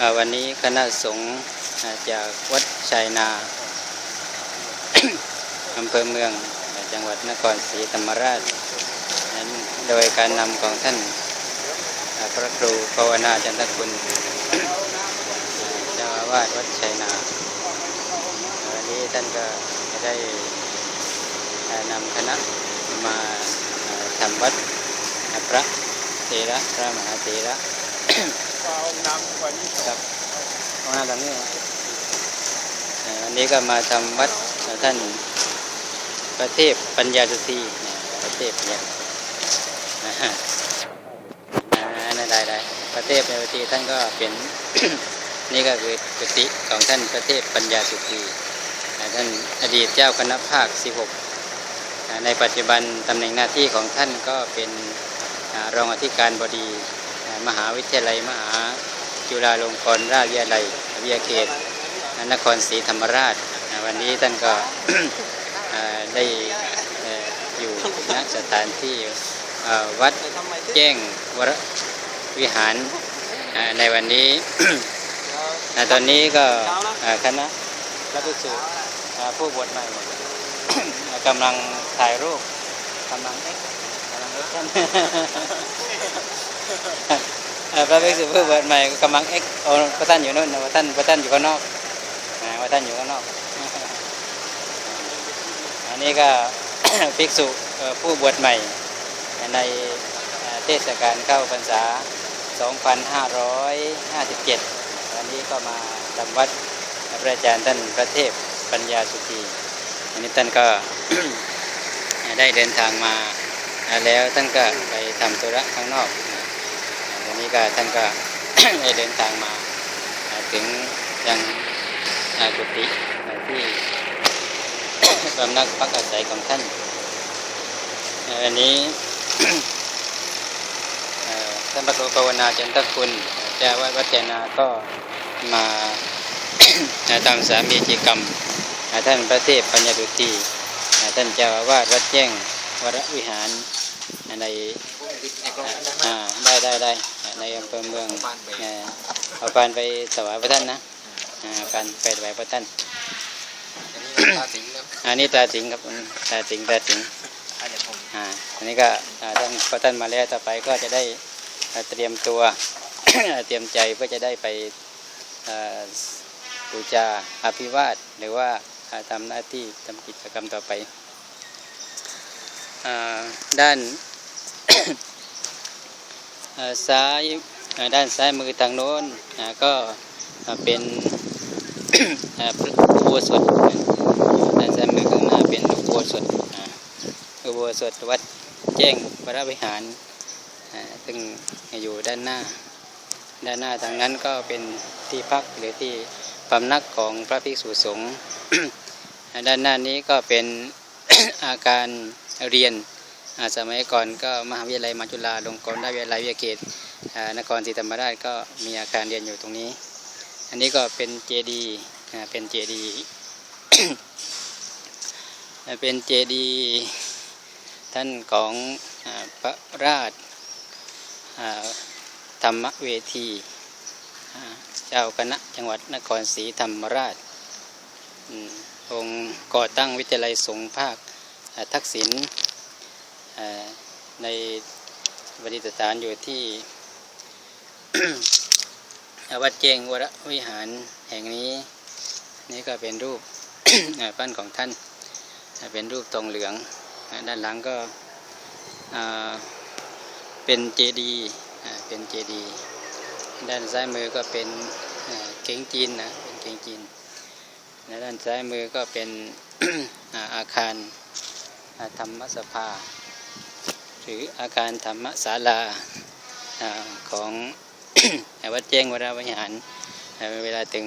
วันนี้คณะสงฆ์จากวัดชัยนาอำเภอเมือง จังหวัดนครศรีธรรมราชนั้นโดยการนำของท่านพระครูภาวนาจันทคุณเจ้าอาวาสวัดชัยนา วันนี้ท่านก็ได้นำคณะมาทำวัดพระเถระพระมหาเถระ เอาน้ำกว่านี้ครับห้องน้ำตรงนี้อันนี้ก็มาทำวัดท่านประเทศปัญญาสุธีประเทศปัญญาสุธีนะฮะอ่านั่นได้ได้ประเทศปัญญาสุธีท่านก็เป็นนี่ก็คือกุฏิของท่านประเทศปัญญาสุธีท่านอดีตเจ้าคณะภาค 16 ในปัจจุบันตำแหน่งหน้าที่ของท่านก็เป็นรองอธิการบดี มหาวิทยาลัยมหาจุฬาลงกรณราชวิทยาลัยวิทยาเขตนครศรีธรรมราช วันนี้ท่านก็ได้อยู่ณสถานที่วัดแจ้งวรวิหารในวันนี้ ตอนนี้ก็คณะพระภิกษุผู้บวชใหม่กำลังถ่ายรูปกำลังเอ็กกำลังเอ็กท่านเอ่อ พระภิกษุผู้บวชใหม่กำลังเอ็กโอ้พระท่านอยู่นู่นพระท่านพระท่านอยู่ข้างนอกพระท่านอยู่ข้างนอก อันนี้ก็ภิกษุผู้บวชใหม่ในเทศกาลเข้าพรรษา 2557 วันนี้ก็มาทำวัดพระอาจารย์ท่านพระเทพปัญญาสุธีอันนี้ท่านก็ได้เดินทางมาแล้วท่านก็ไปทำธุระข้างนอก วันนี้ก็ท่านก็ได้เดินทางมาถึงยังกุฏิที่บำนักพักอาศัยของท่านวันนี้ท่านพระครูภาวนาจันทคุณเจ้าวาดวัดเจนาก็มาทำสามีจิกรรมท่านพระเทพปัญญาดุตีท่านเจ้าอาวาสวัดแจ้งวรวิหาร ในอ่าได้ได้ได้อ่าในอำเภอเมืองเอ่อเอาปานไปถวายพระท่านนะอ่าเอาปานไปถวายพระท่านตาสิงห์นะอันนี้ตาสิงครับอืมตาสิงตาสิงอาจจะผมอ่าอันนี้ก็อ่าท่านพอท่านมาแล้วต่อไปก็จะได้อ่าเตรียมตัวเตรียมใจเพื่อจะได้ไปอ่าบูชาอภิวาทหรือว่าอ่าทำหน้าที่ทำกิจกรรมต่อไปอ่า ด้านซ้ายด้านซ้ายมือทางโน้นก็เป็นอุโบสถด้านซ้ายมือข้างหน้าเป็นอุโบสถอุโบสถวัดแจ้งวระวิหารซึ่งอยู่ด้านหน้า ด้านหน้าทางนั้นก็เป็นที่พักหรือที่พำนักของพระภิกษุสงฆ์ด้านหน้านี้ก็เป็นอาการ เรียนสมัยก่อนก็มหาวิทยาลัยมาจุฬาลงกรณราชวิทยาลัยวิทยาเขตนครศรีธรรมราชก็มีอาคารเรียนอยู่ตรงนี้ อันนี้ก็เป็นเจดีเป็นเจดีเป็นเจดีท่านของอพระราชธรรมเวทีเจ้าคณะจังหวัดนครศรีธรรมราชองค์ก่อตั้งวิทยาลัยสงฆ์ภาค ทักษิณอ่าในปฏิสถานอยู่ที่วัดเจงวรวิหารแห่งนี้ นี่ก็เป็นรูป ปั้นของท่าน เป็นรูปทองเหลือง ด้านหลังก็เป็นเจดีเป็นเจดีด้านซ้ายมือก็เป็นเก่งจีนนะเป็นเก่งจีนและด้านซ้ายมือก็เป็นอาคาร ธรรมสภา หรืออาคารธรรมศาลาของวัดแจ้งวรวิหารเวลาถึง